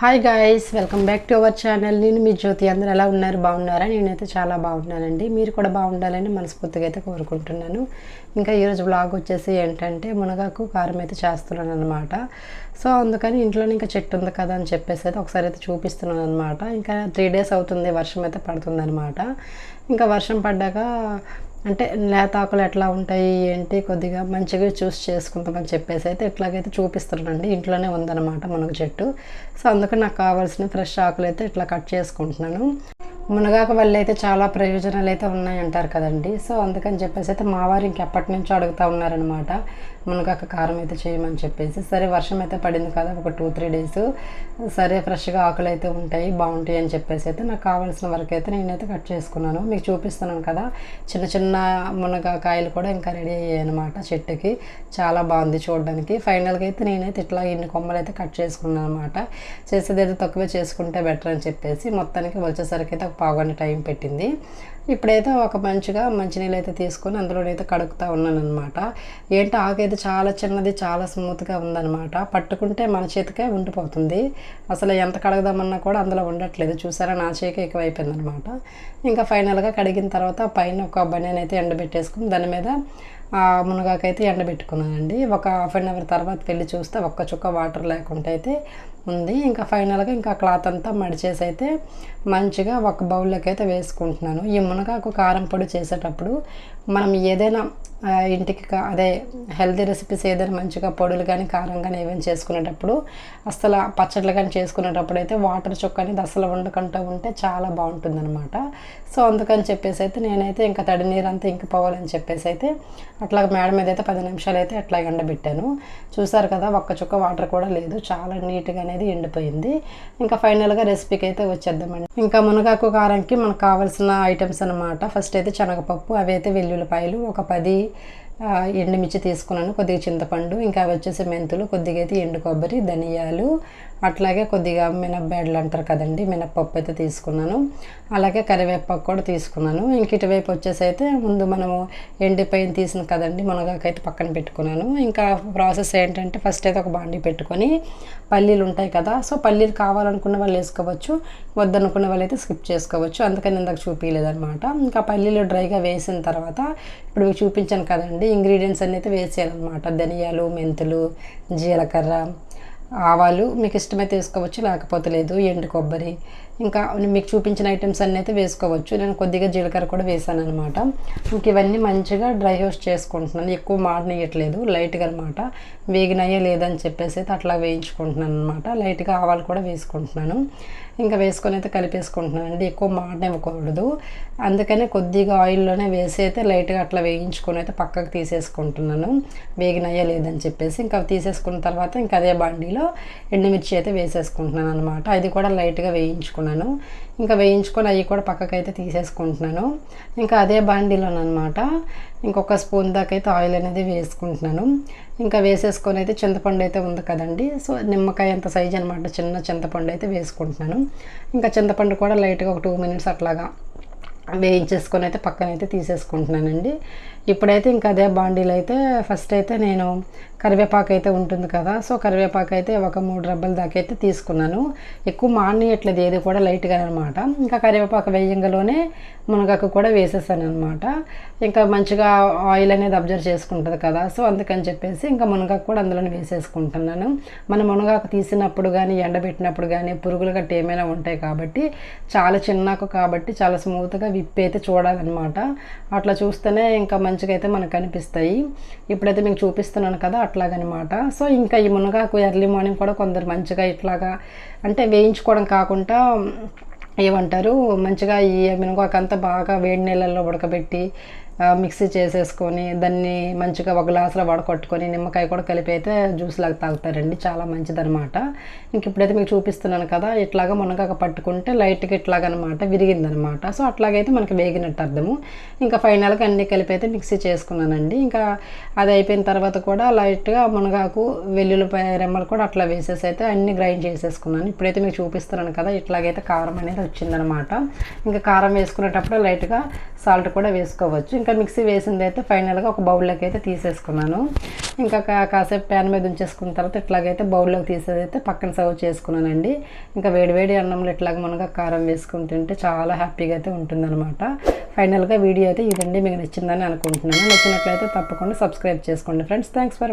Hi guys welcome back to our channel నేను మీ జ్యోతి. అందరూ ఎలా ఉన్నారు? బాగున్నారా? నేనైతే చాలా బాగున్నానండి. మీరు కూడా బాగుండాలని మనస్ఫూర్తిగా అయితే కోరుకుంటున్నాను. ఇంకా ఈరోజు బ్లాగ్ వచ్చేసి ఏంటంటే మునగాకు కారం అయితే చేస్తున్నాను అనమాట సో అందుకని ఇంట్లోనే ఇంకా చెట్టు ఉంది కదా అని చెప్పేసి అయితే ఒకసారి అయితే చూపిస్తున్నాను అనమాట ఇంకా త్రీ డేస్ అవుతుంది వర్షం అయితే పడుతుంది అనమాట ఇంకా వర్షం పడ్డాక అంటే లేతాకులు ఎట్లా ఉంటాయి ఏంటి కొద్దిగా మంచిగా చూస్ చేసుకుంటామని చెప్పేసి అయితే ఇట్లాగైతే చూపిస్తున్నానండి. ఇంట్లోనే ఉందన్నమాట మనకు చెట్టు. సో అందుకని నాకు కావాల్సిన ఫ్రెష్ ఆకులు అయితే ఇట్లా కట్ చేసుకుంటున్నాను. మునగాకు వల్ల అయితే చాలా ప్రయోజనాలు అయితే ఉన్నాయంటారు కదండి. సో అందుకని చెప్పేసి అయితే మా వారు ఇంకెప్పటి నుంచో అడుగుతూ ఉన్నారనమాట మునగాక కారం అయితే చేయమని చెప్పేసి. సరే వర్షం అయితే పడింది కదా ఒక టూ త్రీ డేస్. సరే ఫ్రెష్గా ఆకులు అయితే ఉంటాయి బాగుంటాయి అని చెప్పేసి అయితే నాకు కావాల్సిన వరకు అయితే నేనైతే కట్ చేసుకున్నాను. మీకు చూపిస్తున్నాను కదా చిన్న చిన్న మునగాకాయలు కూడా ఇంకా రెడీ అయ్యాయి అనమాట చెట్టుకి. చాలా బాగుంది చూడడానికి. ఫైనల్గా అయితే నేనైతే ఇట్లా ఇన్ని కొమ్మలు అయితే కట్ చేసుకున్నాను అనమాట చేసేది అయితే తక్కువే చేసుకుంటే బెటర్ అని చెప్పేసి మొత్తానికి వచ్చేసరికి అయితే ఒక పావుగంట టైం పెట్టింది. ఇప్పుడైతే ఒక మంచిగా మంచినీళ్ళు అయితే తీసుకొని అందులోనైతే కడుగుతూ ఉన్నాను అనమాట ఏంటో ఆకైతే చాలా చిన్నది చాలా స్మూత్గా ఉందన్నమాట. పట్టుకుంటే మన చేతికే ఉండిపోతుంది. అసలు ఎంత కడగదామన్నా కూడా అందులో ఉండట్లేదు. చూసారా? నా చేతికి ఎక్కువైపోయింది అనమాట ఇంకా ఫైనల్గా కడిగిన తర్వాత పైన ఒక బనీన్ అయితే ఎండబెట్టేసుకుని దాని మీద మునగాకైతే ఎండబెట్టుకున్నానండి. ఒక హాఫ్ అన్ అవర్ తర్వాత వెళ్ళి చూస్తే ఒక్క చుక్క వాటర్ లేకుండా అయితే ఉంది. ఇంకా ఫైనల్గా ఇంకా క్లాత్ అంతా మడిచేసి అయితే మంచిగా ఒక బౌల్లోకి అయితే వేసుకుంటున్నాను. ఈ మునగాకు కారం పొడి చేసేటప్పుడు మనం ఏదైనా ఇంటికి కా- అదే హెల్తీ రెసిపీస్ ఏదైనా మంచిగా పొడులు కానీ కారం కానీ ఏమైనా చేసుకునేటప్పుడు అసలు పచ్చళ్ళు కానీ చేసుకునేటప్పుడు అయితే వాటర్ చుక్క అనేది అసలు వండుకుంటూ ఉంటే చాలా బాగుంటుంది అనమాట సో అందుకని చెప్పేసి అయితే నేనైతే ఇంకా తడి నీరు అంతా ఇంకిపోవాలని చెప్పేసి అయితే అట్లా మేడ మీద అయితే పది నిమిషాలు అయితే అట్లా ఎండబెట్టాను. చూసారు కదా ఒక్క చుక్క వాటర్ కూడా లేదు. చాలా నీట్గా అనేది ఎండిపోయింది. ఇంకా ఫైనల్గా రెసిపీకి అయితే వచ్చేద్దామండి. ఇంకా మునగాకు కారంకి మనకు కావాల్సిన ఐటమ్స్ అనమాట ఫస్ట్ అయితే శనగపప్పు అవి అయితే వెల్లుల్లిపాయలు ఒక పది ఎండుమిర్చి తీసుకున్నాను కొద్దిగా చింతపండు ఇంకా అవి వచ్చేసి మెంతులు కొద్దిగా అయితే ఎండు కొబ్బరి ధనియాలు అట్లాగే కొద్దిగా మినప్పాడలు అంటారు కదండి మినప్పప్పు అయితే తీసుకున్నాను. అలాగే కరివేపాకు కూడా తీసుకున్నాను. ఇంక ఇటువైపు వచ్చేసి అయితే ముందు మనము ఎండిపోయిన తీసిన కదండి మునగాకైతే పక్కన పెట్టుకున్నాను. ఇంకా ప్రాసెస్ ఏంటంటే ఫస్ట్ అయితే ఒక బాండి పెట్టుకొని పల్లీలు ఉంటాయి కదా సో పల్లీలు కావాలనుకున్న వాళ్ళు వేసుకోవచ్చు వద్దనుకున్న వాళ్ళు అయితే స్కిప్ చేసుకోవచ్చు. అందుకని ఇందాక చూపించలేదన్నమాట ఇంకా పల్లీలు డ్రైగా వేసిన తర్వాత ఇప్పుడు చూపించాను కదండి ఇంగ్రీడియంట్స్ అన్నీ అయితే వేసేయాలన్నమాట. ధనియాలు మెంతులు జీలకర్ర ఆవాలు మీకు ఇష్టమైతే వేసుకోవచ్చు లేకపోతే లేదు ఎండు కొబ్బరి. ఇంకా మీకు చూపించిన ఐటమ్స్ అన్నీ అయితే వేసుకోవచ్చు. నేను కొద్దిగా జీలకర్ర కూడా వేసాను అనమాట ఇంక ఇవన్నీ మంచిగా డ్రై రోస్ట్ చేసుకుంటున్నాను. ఎక్కువ మాడనియట్లేదు లైట్గా అనమాట వేగినాయే లేదని చెప్పేసి అయితే అట్లా వేయించుకుంటున్నాను అనమాట లైట్గా ఆవాలు కూడా వేసుకుంటున్నాను. ఇంకా వేసుకొని అయితే కలిపేసుకుంటున్నాను అండి. ఎక్కువ మాడనివ్వకూడదు. అందుకనే కొద్దిగా ఆయిల్లోనే వేసి అయితే లైట్గా అట్లా వేయించుకొని అయితే పక్కకు తీసేసుకుంటున్నాను. వేగినయ్యా లేదని చెప్పేసి ఇంకా తీసేసుకున్న తర్వాత ఇంకా అదే బండిలో ఎండుమిర్చి అయితే వేసేసుకుంటున్నాను అనమాట అది కూడా లైట్గా వేయించుకున్నాను. ఇంకా వేయించుకొని అవి కూడా పక్కకు అయితే తీసేసుకుంటున్నాను. ఇంకా అదే బాండీలోనమాట ఇంకొక స్పూన్ దాకా అయితే ఆయిల్ అనేది వేసుకుంటున్నాను. ఇంకా వేసేసుకొని అయితే చింతపండు అయితే ఉంది కదండి. సో నిమ్మకాయ అంత సైజ్ అనమాట చిన్న చింతపండు అయితే వేసుకుంటున్నాను. ఇంకా చింతపండు కూడా లైట్గా ఒక టూ మినిట్స్ అట్లాగా వేయించేసుకొని అయితే పక్కన అయితే తీసేసుకుంటున్నానండి. ఇప్పుడైతే ఇంకా అదే బాండీలు అయితే ఫస్ట్ అయితే నేను కరివేపాకు అయితే ఉంటుంది కదా సో కరివేపాకు అయితే ఒక మూడు రబ్బల దాకా అయితే తీసుకున్నాను. ఎక్కువ మానేయట్లేదు ఏది కూడా లైట్గా అనమాట ఇంకా కరివేపాకు వేయంగలోనే మునగాకు కూడా వేసేసాను అనమాట ఇంకా మంచిగా ఆయిల్ అనేది అబ్జర్వ్ చేసుకుంటుంది కదా సో అందుకని చెప్పేసి ఇంకా మునగాకు కూడా అందులోనే వేసేసుకుంటున్నాను. మన మునగాకు తీసినప్పుడు కానీ ఎండబెట్టినప్పుడు కానీ పురుగులు గట్టి ఏమైనా ఉంటాయి కాబట్టి చాలా చిన్నాకు కాబట్టి చాలా స్మూత్గా విప్పి అయితే చూడాలన్నమాట. అట్లా చూస్తేనే ఇంకా మంచిగా అయితే మనకు కనిపిస్తాయి ఇప్పుడైతే మీకు చూపిస్తున్నాను కదా అట్లాగనమాట. సో ఇంకా ఈ మునగాకు ఎర్లీ మార్నింగ్ కూడా కొందరు మంచిగా ఇట్లాగా అంటే వేయించుకోవడం కాకుండా ఏమంటారు మంచిగా ఈ మినగాకంతా బాగా వేడి నీళ్ళల్లో ఉడకబెట్టి మిక్సీ చేసేసుకొని దాన్ని మంచిగా ఒక గ్లాసులో వడకొట్టుకొని నిమ్మకాయ కూడా కలిపి అయితే జ్యూస్ లాగా తాగుతారండి. చాలా మంచిదనమాట ఇంక ఇప్పుడైతే మీకు చూపిస్తున్నాను కదా ఇట్లాగా మునగాక పట్టుకుంటే లైట్గా ఇట్లాగనమాట విరిగిందనమాట సో అట్లాగైతే మనకి వేగినట్టు అర్థము. ఇంకా ఫైనల్గా అన్ని కలిపి అయితే మిక్సీ చేసుకున్నానండి. ఇంకా అది అయిపోయిన తర్వాత కూడా లైట్గా మునగాకు వెల్లుల్లిపాయ రెమ్మలు కూడా అట్లా వేసేసి అయితే అన్ని గ్రైండ్ చేసేసుకున్నాను. ఇప్పుడైతే మీకు చూపిస్తున్నాను కదా ఇట్లాగైతే కారం అనేది వచ్చిందనమాట ఇంకా కారం వేసుకునేటప్పుడు లైట్గా సాల్ట్ కూడా వేసుకోవచ్చు. ఇంకా మిక్సీ వేసింది అయితే ఫైనల్గా ఒక బౌల్లోకి అయితే తీసేసుకున్నాను. ఇంకా కాసేపు ప్యాన్ మీద ఉంచేసుకున్న తర్వాత ఇట్లాగైతే బౌల్లోకి తీసేది అయితే పక్కన సర్వ్ చేసుకున్నానండి. ఇంకా వేడివేడి అన్నంలో ఇట్లాగ మనగా కారం వేసుకుని తింటే చాలా హ్యాపీగా అయితే ఉంటుందన్నమాట. ఫైనల్గా వీడియో అయితే ఇదండి. మీకు నచ్చిందని అనుకుంటున్నాను. నచ్చినట్లయితే తప్పకుండా సబ్స్క్రైబ్ చేసుకోండి ఫ్రెండ్స్. Thanks for